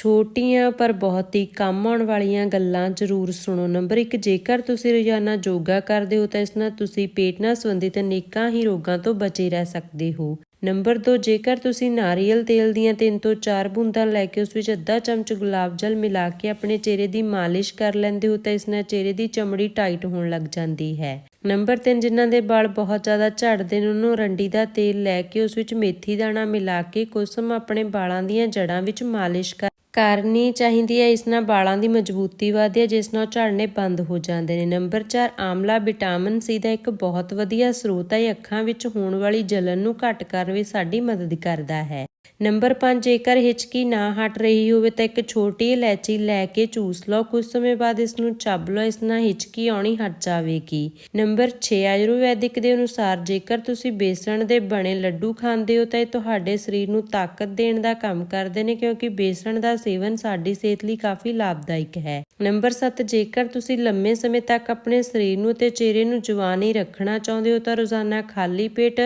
ਛੋਟੀਆਂ ਪਰ ਬਹੁਤ ਹੀ ਕੰਮ ਆਉਣ ਵਾਲੀਆਂ ਗੱਲਾਂ ਜ਼ਰੂਰ ਸੁਣੋ। ਨੰਬਰ 1 ਜੇਕਰ ਤੁਸੀਂ ਰੋਜ਼ਾਨਾ ਯੋਗਾ ਕਰਦੇ ਹੋ ਤਾਂ ਇਸ ਨਾਲ ਤੁਸੀਂ ਪੇਟ ਨਾਲ ਸੰਬੰਧਿਤ ਅਨੇਕਾਂ ਹੀ ਰੋਗਾਂ ਤੋਂ ਬਚੇ ਰਹਿ ਸਕਦੇ ਹੋ। ਨੰਬਰ 2 ਜੇਕਰ ਤੁਸੀਂ ਨਾਰੀਅਲ ਤੇਲ ਦੀਆਂ 3 ਤੋਂ 4 ਬੂੰਦਾਂ ਲੈ ਕੇ ਉਸ ਵਿੱਚ ਅੱਧਾ ਚਮਚ ਗੁਲਾਬ ਜਲ ਮਿਲਾ ਕੇ ਆਪਣੇ ਚਿਹਰੇ ਦੀ ਮਾਲਿਸ਼ ਕਰ ਲੈਂਦੇ ਹੋ ਤਾਂ ਇਸ ਨਾਲ ਚਿਹਰੇ ਦੀ ਚਮੜੀ ਟਾਈਟ ਹੋਣ ਲੱਗ ਜਾਂਦੀ ਹੈ। ਨੰਬਰ 3 ਜਿਨ੍ਹਾਂ ਦੇ ਵਾਲ ਬਹੁਤ ਜ਼ਿਆਦਾ ਝੜਦੇ ਨੇ, ਉਹਨੂੰ ਰੰਡੀ ਦਾ ਤੇਲ ਲੈ ਕੇ ਉਸ ਵਿੱਚ ਮੇਥੀ ਦਾਣਾ ਮਿਲਾ ਕੇ ਕੁਸਮ ਆਪਣੇ ਵਾਲਾਂ ਦੀਆਂ ਜੜ੍ਹਾਂ ਵਿੱਚ ਮਾਲਿਸ਼ ਕਰ ਕਰਨੀ ਚਾਹੀਦੀ ਹੈ, ਇਸ ਨਾਲ ਵਾਲਾਂ ਦੀ ਮਜ਼ਬੂਤੀ ਵਧਦੀ ਹੈ, ਜਿਸ ਨਾਲ ਝੜਨੇ ਬੰਦ ਹੋ ਜਾਂਦੇ ਨੇ। ਨੰਬਰ 4 ਆਮਲਾ ਵਿਟਾਮਿਨ ਸੀ ਦਾ ਇੱਕ ਬਹੁਤ ਵਧੀਆ ਸਰੋਤ ਹੈ। ਇਹ ਅੱਖਾਂ ਵਿੱਚ ਹੋਣ ਵਾਲੀ ਜਲਨ ਨੂੰ ਘੱਟ ਕਰਨ ਵਿੱਚ ਸਾਡੀ ਮਦਦ ਕਰਦਾ ਹੈ। ਨੰਬਰ 5 ਜੇਕਰ ਹਿਚਕੀ ਨਾ ਹਟ ਰਹੀ ਹੋਵੇ ਤਾਂ ਇੱਕ ਛੋਟੀ ਇਲਾਇਚੀ ਲੈ ਕੇ ਚੂਸ ਲਓ। ਕੁਝ ਸਮੇਂ ਬਾਅਦ ਇਸ ਨੂੰ ਚੱਬ ਲਓ, ਇਸ ਨਾਲ ਹਿਚਕੀ ਆਉਣੀ ਹਟ ਜਾਵੇਗੀ। ਨੰਬਰ 6 ਆਯੁਰਵੈਦਿਕ ਦੇ ਅਨੁਸਾਰ ਜੇਕਰ ਤੁਸੀਂ ਬੇਸਣ ਦੇ ਬਣੇ ਲੱਡੂ ਖਾਂਦੇ ਹੋ ਤਾਂ ਇਹ ਤੁਹਾਡੇ ਸਰੀਰ ਨੂੰ ਤਾਕਤ ਦੇਣ ਦਾ ਕੰਮ ਕਰਦੇ ਨੇ, ਕਿਉਂਕਿ ਬੇਸਣ ਦਾ ਸੇਵਨ ਸਾਡੀ ਸਿਹਤ ਲਈ ਕਾਫੀ ਲਾਭਦਾਇਕ ਹੈ। ਨੰਬਰ 7 ਜੇਕਰ ਤੁਸੀਂ ਲੰਮੇ ਸਮੇਂ ਤੱਕ ਆਪਣੇ ਸਰੀਰ ਨੂੰ ਤੇ ਚਿਹਰੇ ਨੂੰ ਜਵਾਨ ਹੀ ਰੱਖਣਾ ਚਾਹੁੰਦੇ ਹੋ ਤਾਂ ਰੋਜ਼ਾਨਾ ਖਾਲੀ ਪੇਟ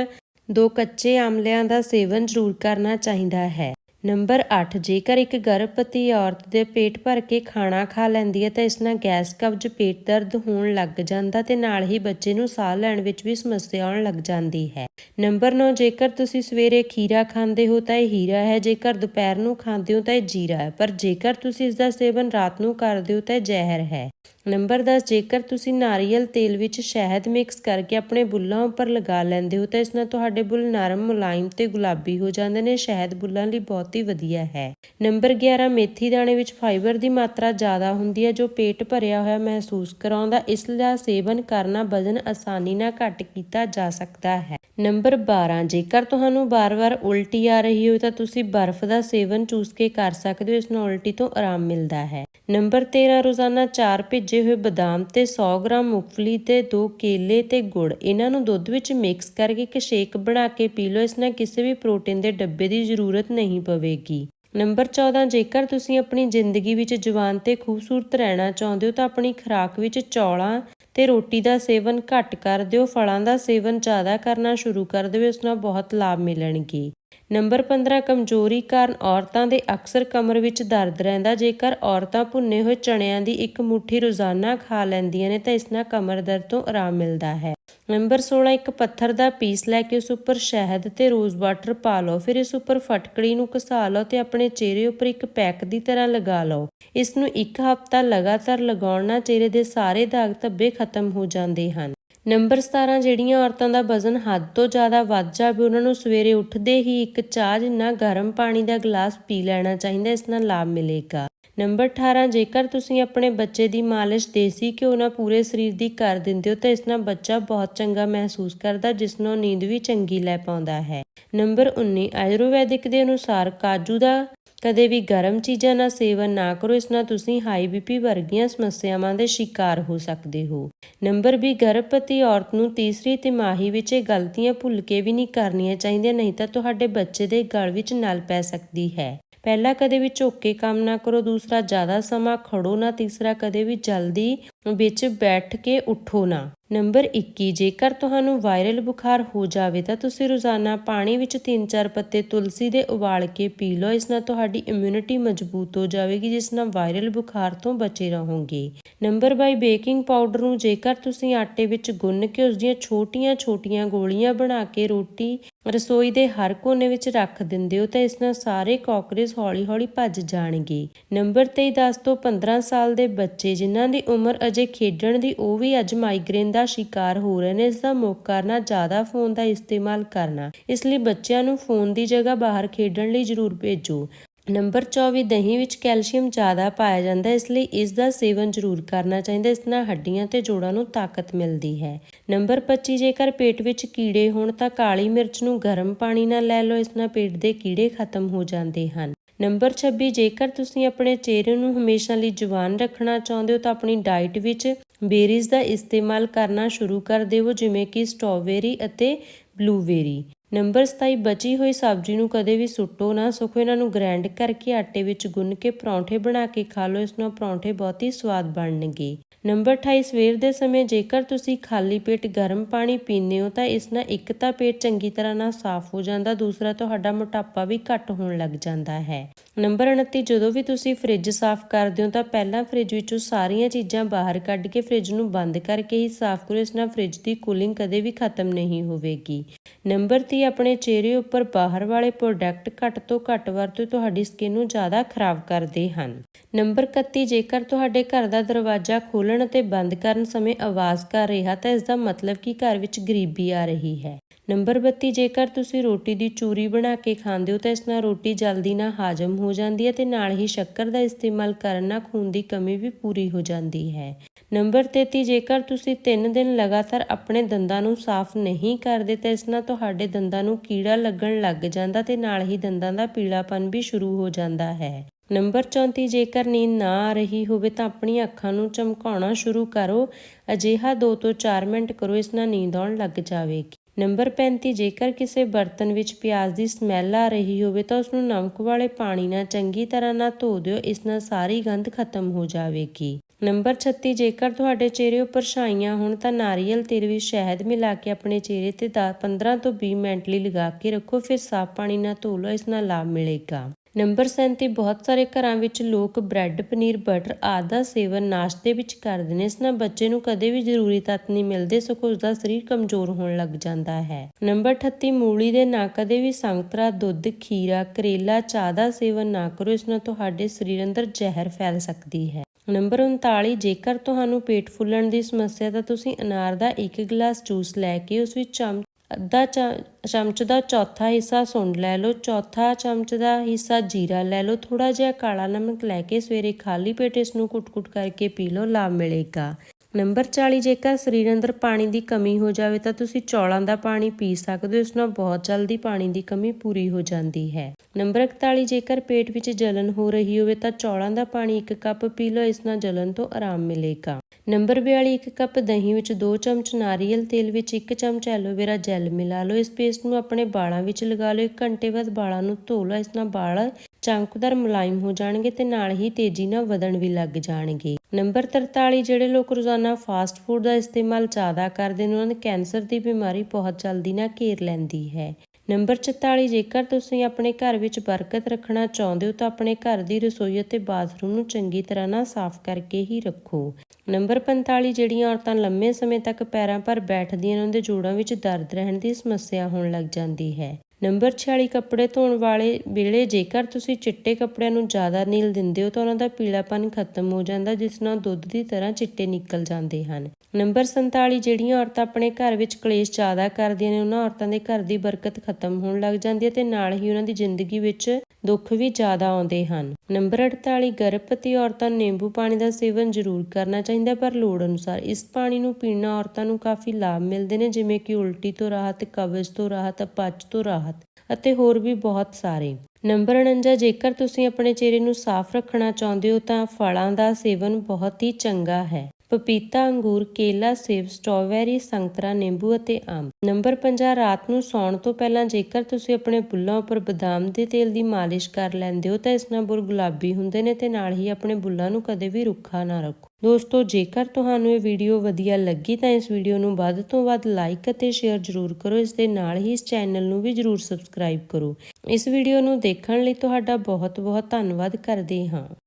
ਦੋ ਕੱਚੇ ਆਮਲਿਆਂ ਦਾ ਸੇਵਨ ਜ਼ਰੂਰ ਕਰਨਾ ਚਾਹੀਦਾ ਹੈ। ਨੰਬਰ 8 ਜੇਕਰ ਇੱਕ ਗਰਭਵਤੀ ਔਰਤ ਦੇ ਪੇਟ ਭਰ ਕੇ ਖਾਣਾ ਖਾ ਲੈਂਦੀ ਹੈ ਤਾਂ ਇਸ ਨਾਲ ਗੈਸ ਕਬਜ਼ ਪੇਟ ਦਰਦ ਹੋਣ ਲੱਗ ਜਾਂਦਾ ਤੇ ਨਾਲ ਹੀ ਬੱਚੇ ਨੂੰ ਸਾਹ ਲੈਣ ਵਿੱਚ ਵੀ ਸਮੱਸਿਆ ਆਉਣ ਲੱਗ ਜਾਂਦੀ ਹੈ। ਨੰਬਰ 9 ਜੇਕਰ ਤੁਸੀਂ ਸਵੇਰੇ ਖੀਰਾ ਖਾਂਦੇ ਹੋ ਤਾਂ ਇਹ ਹੀਰਾ ਹੈ, ਜੇਕਰ ਦੁਪਹਿਰ ਨੂੰ ਖਾਂਦੇ ਹੋ ਤਾਂ ਇਹ ਜੀਰਾ ਹੈ, ਪਰ ਜੇਕਰ ਤੁਸੀਂ ਇਸ ਦਾ ਸੇਵਨ ਰਾਤ ਨੂੰ ਕਰਦੇ ਹੋ ਤਾਂ ਇਹ ਜ਼ਹਿਰ ਹੈ। ਨੰਬਰ 10 ਜੇਕਰ ਤੁਸੀਂ ਨਾਰੀਅਲ ਤੇਲ ਵਿੱਚ ਸ਼ਹਿਦ ਮਿਕਸ ਕਰਕੇ ਆਪਣੇ ਬੁੱਲਾਂ ਉੱਪਰ ਲਗਾ ਲੈਂਦੇ ਹੋ ਤਾਂ ਇਸ ਨਾਲ ਤੁਹਾਡੇ ਬੁੱਲ ਨਰਮ, ਮੁਲਾਇਮ ਤੇ ਗੁਲਾਬੀ ਹੋ ਜਾਂਦੇ ਨੇ। ਸ਼ਹਿਦ ਬੁੱਲਾਂ ਲਈ ਬਹੁਤ ਹੀ ਵਧੀਆ ਹੈ। ਨੰਬਰ 11 ਮੇਥੀ ਦਾਣੇ ਵਿੱਚ ਫਾਈਬਰ ਦੀ ਮਾਤਰਾ ਜ਼ਿਆਦਾ ਹੁੰਦੀ ਹੈ, ਜੋ ਪੇਟ ਭਰਿਆ ਹੋਇਆ ਮਹਿਸੂਸ ਕਰਾਉਂਦਾ। ਇਸ ਦਾ ਸੇਵਨ ਕਰਨਾ ਵਜ਼ਨ ਆਸਾਨੀ ਨਾਲ ਘੱਟ ਕੀਤਾ ਜਾ ਸਕਦਾ ਹੈ। ਨੰਬਰ 12 ਜੇਕਰ ਤੁਹਾਨੂੰ ਬਾਰ-ਬਾਰ ਉਲਟੀ ਆ ਰਹੀ ਹੋ ਤਾਂ ਤੁਸੀਂ ਬਰਫ਼ ਦਾ ਸੇਵਨ ਚੂਸ ਕੇ ਕਰ ਸਕਦੇ ਹੋ। ਇਸ ਨਾਲ ਉਲਟੀ ਤੋਂ ਆਰਾਮ ਮਿਲਦਾ ਹੈ। ਨੰਬਰ 13 ਰੋਜ਼ਾਨਾ 4 ਭਿੱਜੇ ਹੋਏ ਬਦਾਮ ਤੇ 100 ਗ੍ਰਾਮ ਮੂੰਗਫਲੀ ਤੇ 2 ਕੇਲੇ ਤੇ ਗੁੜ, ਇਹਨਾਂ ਨੂੰ ਦੁੱਧ ਵਿੱਚ ਮਿਕਸ ਕਰਕੇ ਇੱਕ ਸ਼ੇਕ ਬਣਾ ਕੇ ਪੀ ਲਓ। ਇਸ ਨਾਲ ਕਿਸੇ ਵੀ ਪ੍ਰੋਟੀਨ ਦੇ ਡੱਬੇ ਦੀ ਜ਼ਰੂਰਤ ਨਹੀਂ ਪਵੇਗੀ। ਨੰਬਰ 14 ਜੇਕਰ ਤੁਸੀਂ ਆਪਣੀ ਜ਼ਿੰਦਗੀ ਵਿੱਚ ਜਵਾਨ ਤੇ ਖੂਬਸੂਰਤ ਰਹਿਣਾ ਚਾਹੁੰਦੇ ਹੋ, ਤਾਂ ਆਪਣੀ ਖੁਰਾਕ ਵਿੱਚ ਚੌਲਾਂ ਤੇ ਰੋਟੀ ਦਾ ਸੇਵਨ ਘੱਟ ਕਰ ਦਿਓ। ਫਲਾਂ ਦਾ ਸੇਵਨ ਜ਼ਿਆਦਾ ਕਰਨਾ ਸ਼ੁਰੂ ਕਰ ਦਿਓ। ਇਸ ਨਾਲ ਬਹੁਤ ਲਾਭ ਮਿਲਣਗੇ। ਨੰਬਰ 15 ਕਮਜ਼ੋਰੀ ਕਾਰਨ ਔਰਤਾਂ ਦੇ ਅਕਸਰ ਕਮਰ ਵਿੱਚ ਦਰਦ ਰਹਿੰਦਾ। ਜੇਕਰ ਔਰਤਾਂ ਭੁੰਨੇ ਹੋਏ ਚਣਿਆਂ ਦੀ ਇੱਕ ਮੁਠੀ ਰੋਜ਼ਾਨਾ ਖਾ ਲੈਂਦੀਆਂ ਨੇ, ਤਾਂ ਇਸ ਨਾਲ ਕਮਰ ਦਰਦ ਤੋਂ ਆਰਾਮ ਮਿਲਦਾ ਹੈ। ਨੰਬਰ 16 ਇੱਕ ਪੱਥਰ ਦਾ ਪੀਸ ਲੈ ਕੇ ਉਸ ਉੱਪਰ ਸ਼ਹਿਦ ਤੇ ਰੋਜ਼ ਵਾਟਰ ਪਾ ਲਓ। ਫਿਰ ਇਸ ਉੱਪਰ ਫਟਕੜੀ ਨੂੰ ਘਸਾ ਲਓ ਤੇ ਆਪਣੇ ਚਿਹਰੇ ਉੱਪਰ ਇੱਕ ਪੈਕ ਦੀ ਤਰ੍ਹਾਂ ਲਗਾ ਲਓ। ਇਸ ਨੂੰ ਇੱਕ ਹਫ਼ਤਾ ਲਗਾਤਾਰ ਲਗਾਉਣ ਨਾਲ ਚਿਹਰੇ ਦੇ ਸਾਰੇ ਦਾਗ ਧੱਬੇ ਖਤਮ ਹੋ ਜਾਂਦੇ ਹਨ। ਨੰਬਰ 17 ਜਿਹੜੀਆਂ ਔਰਤਾਂ ਦਾ ਵਜ਼ਨ ਹੱਦ ਤੋਂ ਜ਼ਿਆਦਾ ਵੱਧ ਜਾਵੇ, ਉਹਨਾਂ ਨੂੰ ਸਵੇਰੇ ਉੱਠਦੇ ਹੀ ਇੱਕ ਚਾਹ ਜਿੰਨਾ ਗਰਮ ਪਾਣੀ ਦਾ ਗਲਾਸ ਪੀ ਲੈਣਾ ਚਾਹੀਦਾ, ਇਸ ਨਾਲ ਲਾਭ ਮਿਲੇਗਾ। ਨੰਬਰ 18 ਜੇਕਰ ਤੁਸੀਂ ਆਪਣੇ ਬੱਚੇ ਦੀ ਮਾਲਿਸ਼ ਦੇਸੀ ਘਿਓ ਨਾਲ ਪੂਰੇ ਸਰੀਰ ਦੀ ਕਰ ਦਿੰਦੇ ਹੋ ਤਾਂ ਇਸ ਨਾਲ ਬੱਚਾ ਬਹੁਤ ਚੰਗਾ ਮਹਿਸੂਸ ਕਰਦਾ, ਜਿਸ ਨੂੰ ਨੀਂਦ ਵੀ ਚੰਗੀ ਲੈ ਪਾਉਂਦਾ ਹੈ। ਨੰਬਰ 19 ਆਯੁਰਵੈਦਿਕ ਦੇ ਅਨੁਸਾਰ ਕਾਜੂ ਦਾ ਕਦੇ ਵੀ ਗਰਮ ਚੀਜ਼ਾਂ ਦਾ ਸੇਵਨ ਨਾ ਕਰੋ, ਇਸ ਨਾਲ ਤੁਸੀਂ ਹਾਈ ਬੀਪੀ ਵਰਗੀਆਂ ਸਮੱਸਿਆਵਾਂ ਦੇ ਸ਼ਿਕਾਰ ਹੋ ਸਕਦੇ ਹੋ। ਨੰਬਰ 20 ਗਰਭਵਤੀ ਔਰਤ ਨੂੰ ਤੀਸਰੀ ਤਿਮਾਹੀ ਵਿੱਚ ਇਹ ਗਲਤੀਆਂ ਭੁੱਲ ਕੇ ਵੀ ਨਹੀਂ ਕਰਨੀਆਂ ਚਾਹੀਦੀਆਂ, ਨਹੀਂ ਤਾਂ ਤੁਹਾਡੇ ਬੱਚੇ ਦੇ ਗਲ ਵਿੱਚ ਨਲ ਪੈ ਸਕਦੀ ਹੈ। ਪਹਿਲਾ ਕਦੇ ਵੀ ਝੁੱਕ ਕੇ ਕੰਮ ਨਾ ਕਰੋ, ਦੂਸਰਾ ਜ਼ਿਆਦਾ ਸਮਾਂ ਖੜੋ ਨਾ, ਤੀਸਰਾ ਕਦੇ ਵੀ ਜਲਦੀ ਵਿੱਚ ਬੈਠ ਕੇ ਉਠੋ ਨਾ। ਨੰਬਰ 21 ਜੇਕਰ ਤੁਹਾਨੂੰ ਵਾਇਰਲ ਬੁਖਾਰ ਹੋ ਜਾਵੇ ਤਾਂ ਤੁਸੀਂ ਰੋਜ਼ਾਨਾ ਪਾਣੀ ਵਿੱਚ 3-4 ਪੱਤੇ ਤੁਲਸੀ ਦੇ ਉਬਾਲ ਕੇ ਪੀ ਲਓ। ਇਸ ਨਾਲ ਤੁਹਾਡੀ ਇਮਿਊਨਿਟੀ ਮਜ਼ਬੂਤ ਹੋ ਜਾਵੇਗੀ, ਜਿਸ ਨਾਲ ਵਾਇਰਲ ਬੁਖਾਰ ਤੋਂ ਬਚੇ ਰਹੋਗੇ। ਨੰਬਰ 22 ਬੇਕਿੰਗ ਪਾਊਡਰ ਨੂੰ ਜੇਕਰ ਤੁਸੀਂ ਆਟੇ ਵਿੱਚ ਗੁੰਨ ਕੇ ਉਸ ਦੀਆਂ ਛੋਟੀਆਂ-ਛੋਟੀਆਂ ਗੋਲੀਆਂ ਬਣਾ ਕੇ ਰੋਟੀ, ਰਸੋਈ ਦੇ ਹਰ ਕੋਨੇ ਵਿੱਚ ਰੱਖ ਦਿੰਦੇ ਹੋ ਤਾਂ ਇਸ ਨਾਲ ਸਾਰੇ ਕਾਕਰੇਜ ਹੌਲੀ-ਹੌਲੀ ਭੱਜ ਜਾਣਗੇ। ਨੰਬਰ 23 10 ਤੋਂ 15 ਸਾਲ ਦੇ ਬੱਚੇ, ਜਿਨ੍ਹਾਂ ਦੀ ਉਮਰ ਅਜੇ ਖੇਡਣ ਦੀ ਉਹ ਵੀ ਅੱਜ ਮਾਈਗ੍ਰੇਨ ਦਾ ਸ਼ਿਕਾਰ ਹੋ ਰਹੇ ਨੇ, ਇਸ ਦਾ ਮੁੱਖ ਕਾਰਨ ਜ਼ਿਆਦਾ ਫੋਨ ਦਾ ਇਸਤੇਮਾਲ ਕਰਨਾ। ਇਸ ਲਈ ਬੱਚਿਆਂ ਨੂੰ ਫੋਨ ਦੀ ਜਗ੍ਹਾ ਬਾਹਰ ਖੇਡਣ ਲਈ ਜ਼ਰੂਰ ਭੇਜੋ। ਨੰਬਰ 24 ਦਹੀਂ ਵਿੱਚ ਕੈਲਸ਼ੀਅਮ ਜ਼ਿਆਦਾ ਪਾਇਆ ਜਾਂਦਾ ਇਸ ਲਈ ਇਸ ਦਾ ਸੇਵਨ ਜ਼ਰੂਰ ਕਰਨਾ ਚਾਹੀਦਾ ਇਸ ਨਾਲ ਹੱਡੀਆਂ ਤੇ ਜੋੜਾਂ ਨੂੰ ਤਾਕਤ ਮਿਲਦੀ ਹੈ। ਨੰਬਰ 25 ਜੇਕਰ ਪੇਟ ਵਿੱਚ ਕੀੜੇ ਹੋਣ ਤਾਂ ਕਾਲੀ ਮਿਰਚ ਨੂੰ ਗਰਮ ਪਾਣੀ ਨਾਲ ਲੈ ਲਓ, ਇਸ ਨਾਲ ਪੇਟ ਦੇ ਕੀੜੇ ਖਤਮ ਹੋ ਜਾਂਦੇ ਹਨ। ਨੰਬਰ 26 ਜੇਕਰ ਤੁਸੀਂ ਆਪਣੇ ਚਿਹਰੇ ਨੂੰ ਹਮੇਸ਼ਾ ਲਈ ਜਵਾਨ ਰੱਖਣਾ ਚਾਹੁੰਦੇ ਹੋ ਤਾਂ ਆਪਣੀ ਡਾਈਟ ਵਿੱਚ ਬੇਰੀਜ਼ ਦਾ ਇਸਤੇਮਾਲ ਕਰਨਾ ਸ਼ੁਰੂ ਕਰ ਦਿਓ, ਜਿਵੇਂ ਕਿ ਸਟ੍ਰਾਬੇਰੀ ਅਤੇ ਬਲੂਬੇਰੀ। ਨੰਬਰ 27 ਬਚੀ ਹੋਈ ਸਬਜ਼ੀ ਨੂੰ ਕਦੇ ਵੀ ਸੁੱਟੋ ਨਾ, ਸੁਖੋ ਇਹਨਾਂ ਨੂੰ ਗ੍ਰਾਈਂਡ ਕਰਕੇ ਆਟੇ ਵਿੱਚ ਗੁੰਨ ਕੇ ਪਰੌਂਠੇ ਬਣਾ ਕੇ ਖਾ ਲਓ, ਇਸ ਨਾਲ ਪਰੌਂਠੇ ਬਹੁਤ ਹੀ ਸਵਾਦ ਬਣਨਗੇ। ਨੰਬਰ 28 ਸਵੇਰ ਦੇ ਸਮੇਂ ਜੇਕਰ ਤੁਸੀਂ ਖਾਲੀ ਪੇਟ ਗਰਮ ਪਾਣੀ ਪੀਂਦੇ ਹੋ ਤਾਂ ਇਸ ਨਾਲ ਇੱਕ ਤਾਂ ਪੇਟ ਚੰਗੀ ਤਰ੍ਹਾਂ ਨਾਲ ਸਾਫ਼ ਹੋ ਜਾਂਦਾ, ਦੂਸਰਾ ਤੁਹਾਡਾ ਮੋਟਾਪਾ ਵੀ ਘੱਟ ਹੋਣ ਲੱਗ ਜਾਂਦਾ ਹੈ। ਨੰਬਰ 29 ਜਦੋਂ ਵੀ ਤੁਸੀਂ ਫ੍ਰਿਜ ਸਾਫ਼ ਕਰਦੇ ਹੋ ਤਾਂ ਪਹਿਲਾਂ ਫ੍ਰਿਜ ਵਿੱਚੋਂ ਸਾਰੀਆਂ ਚੀਜ਼ਾਂ ਬਾਹਰ ਕੱਢ ਕੇ ਫ੍ਰਿਜ ਨੂੰ ਬੰਦ ਕਰਕੇ ਹੀ ਸਾਫ਼ ਕਰੋ, ਇਸ ਨਾਲ ਫ੍ਰਿਜ ਦੀ ਕੂਲਿੰਗ ਕਦੇ ਵੀ ਖਤਮ ਨਹੀਂ ਹੋਵੇਗੀ। ਨੰਬਰ 30 ਆਪਣੇ ਚਿਹਰੇ ਉੱਪਰ ਬਾਹਰ ਵਾਲੇ ਪ੍ਰੋਡਕਟ ਘੱਟ ਤੋਂ ਘੱਟ ਵਰਤੋ, ਤੁਹਾਡੀ ਸਕਿਨ ਨੂੰ ਜ਼ਿਆਦਾ ਖਰਾਬ ਕਰਦੇ ਹਨ। ਨੰਬਰ 31 ਜੇਕਰ ਤੁਹਾਡੇ ਘਰ ਦਾ ਦਰਵਾਜ਼ਾ ਖੋਲ੍ਹਣ ਅਤੇ ਬੰਦ ਕਰਨ ਸਮੇਂ ਆਵਾਜ਼ ਕਰ ਰਿਹਾ ਤਾਂ ਇਸ ਦਾ ਮਤਲਬ ਕਿ ਘਰ ਵਿੱਚ ਗਰੀਬੀ ਆ ਰਹੀ ਹੈ। ਨੰਬਰ 32 ਜੇਕਰ ਤੁਸੀਂ ਰੋਟੀ ਦੀ ਚੂਰੀ ਬਣਾ ਕੇ ਖਾਂਦੇ ਹੋ ਤਾਂ ਇਸ ਨਾਲ ਰੋਟੀ ਜਲਦੀ ਨਾਲ ਹਾਜ਼ਮ ਹੋ ਜਾਂਦੀ ਹੈ ਤੇ ਨਾਲ ਹੀ ਸ਼ੱਕਰ ਦਾ ਇਸਤੇਮਾਲ ਕਰਨ ਨਾਲ ਖੂਨ ਦੀ ਕਮੀ ਵੀ ਪੂਰੀ ਹੋ ਜਾਂਦੀ ਹੈ। ਨੰਬਰ 33 ਜੇਕਰ ਤੁਸੀਂ 3 ਦਿਨ ਲਗਾਤਾਰ ਆਪਣੇ ਦੰਦਾਂ ਨੂੰ ਸਾਫ਼ ਨਹੀਂ ਕਰਦੇ ਤਾਂ ਇਸ ਨਾਲ ਤੁਹਾਡੇ ਦੰਦਾਂ ਨੂੰ ਕੀੜਾ ਲੱਗਣ ਲੱਗ ਜਾਂਦਾ ਤੇ ਨਾਲ ਹੀ ਦੰਦਾਂ ਦਾ ਪੀਲਾਪਨ ਵੀ ਸ਼ੁਰੂ ਹੋ ਜਾਂਦਾ ਹੈ। ਨੰਬਰ 34 ਜੇਕਰ ਨੀਂਦ ਨਾ ਆ ਰਹੀ ਹੋਵੇ ਤਾਂ ਆਪਣੀਆਂ ਅੱਖਾਂ ਨੂੰ ਚਮਕਾਉਣਾ ਸ਼ੁਰੂ ਕਰੋ। ਅਜਿਹਾ 2 ਤੋਂ 4 ਮਿੰਟ ਕਰੋ, ਇਸ ਨਾਲ ਨੀਂਦ ਆਉਣ ਲੱਗ ਜਾਵੇਗੀ। ਨੰਬਰ 35 ਜੇਕਰ ਕਿਸੇ ਬਰਤਨ ਵਿੱਚ ਪਿਆਜ਼ ਦੀ ਸਮੈਲ ਆ ਰਹੀ ਹੋਵੇ ਤਾਂ ਉਸ ਨੂੰ ਨਮਕ ਵਾਲੇ ਪਾਣੀ ਨਾਲ ਚੰਗੀ ਤਰ੍ਹਾਂ ਨਾਲ ਧੋ ਦਿਓ, ਇਸ ਨਾਲ ਸਾਰੀ ਗੰਧ ਖਤਮ ਹੋ ਜਾਵੇਗੀ। ਨੰਬਰ 36 ਜੇਕਰ ਤੁਹਾਡੇ ਚਿਹਰੇ ਉੱਪਰ ਛਾਈਆਂ ਹੋਣ ਤਾਂ ਨਾਰੀਅਲ ਤੇਲ ਵਿੱਚ ਸ਼ਹਿਦ ਮਿਲਾ ਕੇ ਆਪਣੇ ਚਿਹਰੇ ਤੇ 15 ਤੋਂ 20 ਮਿੰਟ ਲਈ ਲਗਾ ਕੇ ਰੱਖੋ, ਫਿਰ ਸਾਫ਼ ਪਾਣੀ ਨਾਲ ਧੋ ਲਓ, ਇਸ ਨਾਲ ਲਾਭ ਮਿਲੇਗਾ। ਨੰਬਰ 37 ਬਹੁਤ ਸਾਰੇ ਘਰਾਂ ਵਿੱਚ ਲੋਕ ਬ੍ਰੈਡ, ਪਨੀਰ, ਬਟਰ ਆਦਿ ਦਾ ਸੇਵਨ ਨਾਸ਼ਤੇ ਵਿੱਚ ਕਰਦੇ ਨੇ। ਇਸ ਨਾਲ ਬੱਚੇ ਨੂੰ ਕਦੇ ਵੀ ਜ਼ਰੂਰੀ ਤੱਤ ਨਹੀਂ ਮਿਲਦੇ, ਸਗੋਂ ਉਸਦਾ ਸਰੀਰ ਕਮਜ਼ੋਰ ਹੋਣ ਲੱਗ ਜਾਂਦਾ ਹੈ। ਨੰਬਰ 38 ਮੂਲੀ ਦੇ ਨਾ ਕਦੇ ਵੀ ਸੰਤਰਾ ਦੁੱਧ, ਖੀਰਾ, ਕਰੇਲਾ, ਚਾਹ ਦਾ ਸੇਵਨ ਨਾ ਕਰੋ। ਇਸ ਨਾਲ ਤੁਹਾਡੇ ਸਰੀਰ ਅੰਦਰ ਜ਼ਹਿਰ ਫੈਲ ਸਕਦੀ ਹੈ। ਨੰਬਰ 39 ਜੇਕਰ ਤੁਹਾਨੂੰ ਪੇਟ ਫੁੱਲਣ ਦੀ ਸਮੱਸਿਆ ਤਾਂ ਤੁਸੀਂ ਅਨਾਰ ਦਾ ਇੱਕ ਗਲਾਸ ਜੂਸ ਲੈ ਕੇ ਉਸ ਵਿੱਚ ਚਮਚ ਅੱਧਾ ਚ- ਚਮਚ ਦਾ ਚੌਥਾ ਹਿੱਸਾ ਸੁੰਡ ਲੈ ਲਓ, ਚੌਥਾ ਚਮਚ ਦਾ ਹਿੱਸਾ ਜੀਰਾ ਲੈ ਲਓ ਥੋੜਾ ਜਿਹਾ ਕਾਲਾ ਨਮਕ ਲੈ ਕੇ ਸਵੇਰੇ ਖਾਲੀ ਪੇਟ ਇਸ ਨੂੰ ਕੁੱਟ-ਕੁੱਟ ਕਰਕੇ ਪੀ ਲਓ, ਲਾਭ ਮਿਲੇਗਾ। ਨੰਬਰ 40 ਜੇਕਰ ਸਰੀਰ ਅੰਦਰ ਪਾਣੀ ਦੀ ਕਮੀ ਹੋ ਜਾਵੇ ਤਾਂ ਤੁਸੀਂ ਚੌਲਾਂ ਦਾ ਪਾਣੀ ਪੀ ਸਕਦੇ ਹੋ। ਇਸ ਨਾਲ ਬਹੁਤ ਜਲਦੀ ਪਾਣੀ ਦੀ ਕਮੀ ਪੂਰੀ ਹੋ ਜਾਂਦੀ ਹੈ। ਨੰਬਰ 41 ਜੇਕਰ ਪੇਟ ਵਿੱਚ ਜਲਨ ਹੋ ਰਹੀ ਹੋਵੇ ਤਾਂ ਚੌਲਾਂ ਦਾ ਪਾਣੀ 1 ਕੱਪ ਪੀ ਲਓ, ਇਸ ਨਾਲ ਜਲਨ ਤੋਂ ਆਰਾਮ ਮਿਲੇਗਾ। ਨੰਬਰ 42 ਇੱਕ ਕੱਪ ਦਹੀਂ ਵਿੱਚ 2 ਚਮਚ ਨਾਰੀਅਲ ਤੇਲ ਵਿੱਚ 1 ਚਮਚ ਐਲੋਵੇਰਾ ਜੈਲ ਮਿਲਾ ਲਓ। ਇਸ ਪੇਸਟ ਨੂੰ ਆਪਣੇ ਵਾਲਾਂ ਵਿੱਚ ਲਗਾ ਲਓ। 1 ਘੰਟੇ ਬਾਅਦ ਵਾਲਾਂ ਨੂੰ ਧੋ ਲਓ। ਇਸ ਨਾਲ ਵਾਲ ਚਮਕਦਾਰ ਮੁਲਾਇਮ ਹੋ ਜਾਣਗੇ ਤੇ ਨਾਲ ਹੀ ਤੇਜ਼ੀ ਨਾਲ ਵਧਣ ਵੀ ਲੱਗ ਜਾਣਗੇ। ਨੰਬਰ 43 ਜਿਹੜੇ ਲੋਕ ਰੋਜ਼ਾਨਾ ਫਾਸਟ ਫੂਡ ਦਾ ਇਸਤੇਮਾਲ ਜ਼ਿਆਦਾ ਕਰਦੇ ਨੇ, ਉਹਨਾਂ ਨੂੰ ਕੈਂਸਰ ਦੀ ਬਿਮਾਰੀ ਬਹੁਤ ਜਲਦੀ ਨਾਲ ਘੇਰ ਲੈਂਦੀ ਹੈ। ਨੰਬਰ 44 ਜੇਕਰ ਤੁਸੀਂ ਆਪਣੇ ਘਰ ਵਿੱਚ ਬਰਕਤ ਰੱਖਣਾ ਚਾਹੁੰਦੇ ਹੋ, ਤਾਂ ਆਪਣੇ ਘਰ ਦੀ ਰਸੋਈ ਅਤੇ ਬਾਥਰੂਮ ਨੂੰ ਚੰਗੀ ਤਰ੍ਹਾਂ ਨਾਲ ਸਾਫ਼ ਕਰਕੇ ਹੀ ਰੱਖੋ। ਨੰਬਰ 45 ਜਿਹੜੀਆਂ ਔਰਤਾਂ ਲੰਮੇ ਸਮੇਂ ਤੱਕ ਪੈਰਾਂ ਪਰ ਬੈਠਦੀਆਂ ਨੇ ਉਹਨਾਂ ਦੇ ਜੋੜਾਂ ਵਿੱਚ ਦਰਦ ਰਹਿਣ ਦੀ ਸਮੱਸਿਆ ਹੋਣ ਲੱਗ ਜਾਂਦੀ ਹੈ। ਨੰਬਰ 46 ਕੱਪੜੇ ਧੋਣ ਵਾਲੇ ਵੇਲੇ ਜੇਕਰ ਤੁਸੀਂ ਚਿੱਟੇ ਕੱਪੜਿਆਂ ਨੂੰ ਜ਼ਿਆਦਾ ਨੀਲ ਦਿੰਦੇ ਹੋ ਤਾਂ ਉਹਨਾਂ ਦਾ ਪੀਲਾਪਨ ਖਤਮ ਹੋ ਜਾਂਦਾ, ਜਿਸ ਨਾਲ ਦੁੱਧ ਦੀ ਤਰ੍ਹਾਂ ਚਿੱਟੇ ਨਿਕਲ ਜਾਂਦੇ ਹਨ। ਨੰਬਰ 47 ਜਿਹੜੀਆਂ ਔਰਤਾਂ ਆਪਣੇ ਘਰ ਵਿੱਚ ਕਲੇਸ਼ ਜ਼ਿਆਦਾ ਕਰਦੀਆਂ ਨੇ, ਉਹਨਾਂ ਔਰਤਾਂ ਦੇ ਘਰ ਦੀ ਬਰਕਤ ਖਤਮ ਹੋਣ ਲੱਗ ਜਾਂਦੀ ਹੈ ਤੇ ਨਾਲ ਹੀ ਉਹਨਾਂ ਦੀ ਜ਼ਿੰਦਗੀ ਵਿੱਚ ਦੁੱਖ ਵੀ ਜ਼ਿਆਦਾ ਆਉਂਦੇ ਹਨ। ਨੰਬਰ 48 ਗਰਭਵਤੀ ਔਰਤਾਂ ਨੂੰ ਨਿੰਬੂ ਪਾਣੀ ਦਾ ਸੇਵਨ ਜ਼ਰੂਰ ਕਰਨਾ ਚਾਹੀਦਾ ਪਰ ਲੋੜ ਅਨੁਸਾਰ ਇਸ ਪਾਣੀ ਨੂੰ ਪੀਣਾ ਔਰਤਾਂ ਨੂੰ ਕਾਫੀ ਲਾਭ ਮਿਲਦੇ ਨੇ, ਜਿਵੇਂ ਕਿ ਉਲਟੀ ਤੋਂ ਰਾਹਤ, ਕਬਜ਼ ਤੋਂ ਰਾਹਤ ਅਪਚ ਤੋਂ ਰਾਹਤ ਅਤੇ ਹੋਰ ਵੀ ਬਹੁਤ ਸਾਰੇ। ਨੰਬਰ 49 ਜੇਕਰ ਤੁਸੀਂ ਆਪਣੇ ਚਿਹਰੇ ਨੂੰ ਸਾਫ਼ ਰੱਖਣਾ ਚਾਹੁੰਦੇ ਹੋ ਤਾਂ ਫਲਾਂ ਦਾ ਸੇਵਨ ਬਹੁਤ ਹੀ ਚੰਗਾ ਹੈ। ਪਪੀਤਾ, ਅੰਗੂਰ, ਕੇਲਾ, ਸੇਬ, ਸਟ੍ਰਾਬੇਰੀ, ਸੰਤਰਾ, ਨਿੰਬੂ ਅਤੇ ਆਮ। ਨੰਬਰ 50 ਰਾਤ ਨੂੰ ਸੌਣ ਤੋਂ ਪਹਿਲਾਂ ਜੇਕਰ ਤੁਸੀਂ ਆਪਣੇ ਬੁੱਲਾਂ ਉੱਪਰ ਬਦਾਮ ਦੇ ਤੇਲ ਦੀ ਮਾਲਿਸ਼ ਕਰ ਲੈਂਦੇ ਹੋ ਤਾਂ ਇਸ ਨਾਲ ਬੁਰ ਗੁਲਾਬੀ ਹੁੰਦੇ ਨੇ ਤੇ ਨਾਲ ਹੀ ਆਪਣੇ ਬੁੱਲਾਂ ਨੂੰ ਕਦੇ ਵੀ ਰੁੱਖਾ ਨਾ ਰੱਖੋ। ਦੋਸਤੋ, ਜੇਕਰ ਤੁਹਾਨੂੰ ਇਹ ਵੀਡੀਓ ਵਧੀਆ ਲੱਗੀ ਤਾਂ ਇਸ ਵੀਡੀਓ ਨੂੰ ਵੱਧ ਤੋਂ ਵੱਧ ਲਾਈਕ ਅਤੇ ਸ਼ੇਅਰ ਜ਼ਰੂਰ ਕਰੋ। ਇਸ ਦੇ ਨਾਲ ਹੀ ਇਸ ਚੈਨਲ ਨੂੰ ਵੀ ਜ਼ਰੂਰ ਸਬਸਕ੍ਰਾਈਬ ਕਰੋ। ਇਸ ਵੀਡੀਓ ਨੂੰ ਦੇਖਣ ਲਈ ਤੁਹਾਡਾ ਬਹੁਤ ਬਹੁਤ ਧੰਨਵਾਦ ਕਰਦੇ ਹਾਂ।